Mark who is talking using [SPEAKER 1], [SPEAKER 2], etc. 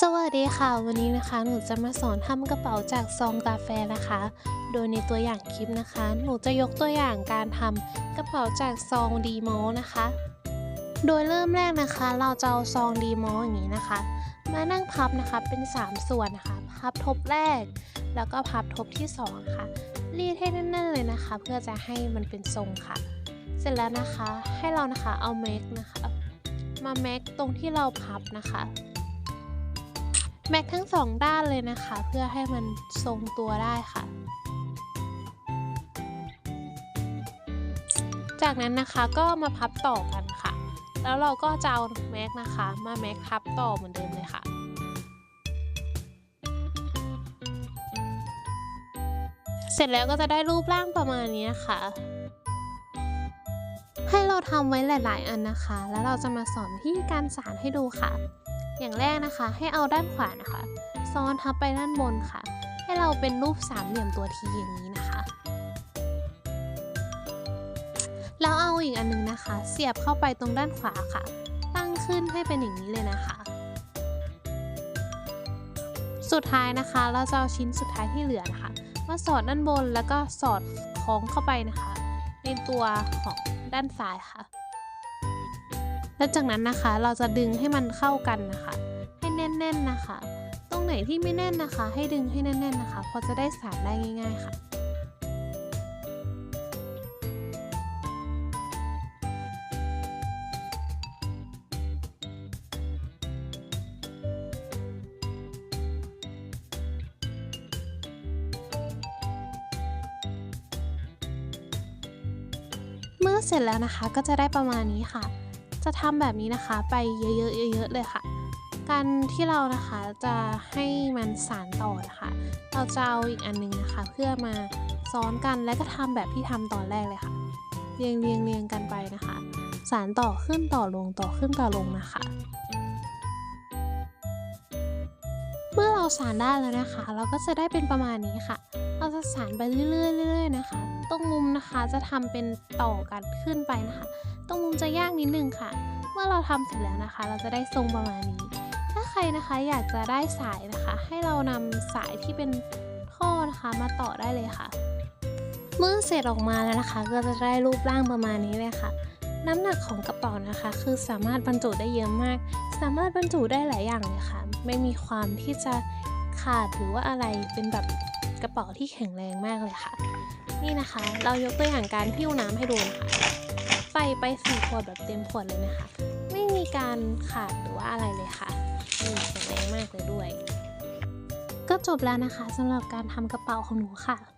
[SPEAKER 1] สวัสดีค่ะ วันนี้นะคะ หนูจะมาสอนทำกระเป๋าจากซองกาแฟนะคะ โดยในตัวอย่างคลิปนะคะ หนูจะยกตัวอย่างการทำกระเป๋าจากซองดีมอลนะคะ โดยเริ่มแรกนะคะ เราจะเอาซองดีมอลอย่างนี้นะคะ มานั่งพับนะคะเป็น 3 ส่วนนะคะ พับทบแรก แล้วก็พับทบที่2นะคะรีดให้แน่นๆเลยนะคะ เพื่อจะให้มันเป็นทรงค่ะ เสร็จแล้วนะคะ ให้เรานะคะเอาแม็กนะคะ มาแม็กตรงที่เราพับนะคะ แม็กทั้งสองด้านเลยนะคะ เพื่อให้มันทรงตัวได้ค่ะ จากนั้นนะคะก็มาพับต่อกันค่ะ แล้วเราก็จะเอาแม็กนะคะ มาแม็กพับต่อเหมือนเดิมเลยค่ะเสร็จแล้วก็จะได้รูปร่างประมาณนี้นะคะ ให้เราทำไว้หลาย ๆ อันนะคะ แล้วเราจะมาสอนวิธีการสานให้ดูค่ะ อย่างแรกนะคะ ให้เอาด้านขวานะคะ ซ้อนทับไปด้านบนค่ะ ให้เราเป็นรูปสามเหลี่ยมตัวทีอย่างนี้นะคะ แล้วเอาอีกอันนึงนะคะ เสียบเข้าไปตรงด้านขวาค่ะ ตั้งขึ้นให้เป็นอย่างนี้เลยนะคะ สุดท้ายนะคะ เราจะเอาชิ้นสุดท้ายที่เหลือนะคะมาสอดด้านบนแล้วก็สอดคล้องเข้าไปนะคะ ในตัวของด้านซ้ายค่ะ แล้วจากนั้นนะคะเราจะดึงให้มันเข้ากันนะคะ ให้แน่นๆนะคะ ตรงไหนที่ไม่แน่นนะคะ ให้ดึงให้แน่นๆนะคะพอจะได้สานได้ง่ายๆค่ะเมื่อเสร็จแล้วนะคะก็จะได้ประมาณนี้ค่ะ จะทำแบบนี้นะคะไปเยอะๆเยอะๆเลยค่ะ การที่เรานะคะจะให้มันสานต่อนะคะ เราจะเอาอีกอันนึงนะคะ เพื่อมาซ้อนกันและก็ทำแบบที่ทำตอนแรกเลยค่ะ เรียงเรียงเรียงกันไปนะคะ สานต่อขึ้นต่อลงต่อขึ้นต่อลงนะคะ เมื่อเราสานได้แล้วนะคะ เราก็จะได้เป็นประมาณนี้ค่ะ เราจะสานไปเรื่อยๆเรื่อยๆนะคะ ตรงมุมนะคะจะทำเป็นต่อกันขึ้นไปนะคะ ตรงมุมจะยากนิดนึงค่ะ เมื่อเราทำเสร็จแล้วนะคะ เราจะได้ทรงประมาณนี้ ถ้าใครนะคะอยากจะได้สายนะคะ ให้เรานำสายที่เป็นท่อนะคะมาต่อได้เลยค่ะ เมื่อเสร็จออกมาแล้วนะคะ ก็จะได้รูปร่างประมาณนี้เลยค่ะ น้ำหนักของกระเป๋านะคะ คือสามารถบรรจุได้เยอะมาก สามารถบรรจุได้หลายอย่างเลยค่ะ ไม่มีความที่จะขาดหรือว่าอะไรเป็นแบบกระเป๋าที่แข็งแรงมากเลยค่ะ นี่นะคะ เรายกตัวอย่างการพิ้วน้ำให้ดูนะคะใส่ไปสี่ขวดแบบเต็มขวดเลยนะคะ ไม่มีการขาดหรือว่าอะไรเลยค่ะนี่แข็งแรงมากเลยด้วย ก็จบแล้วนะคะสำหรับการทำกระเป๋าของหนูค่ะ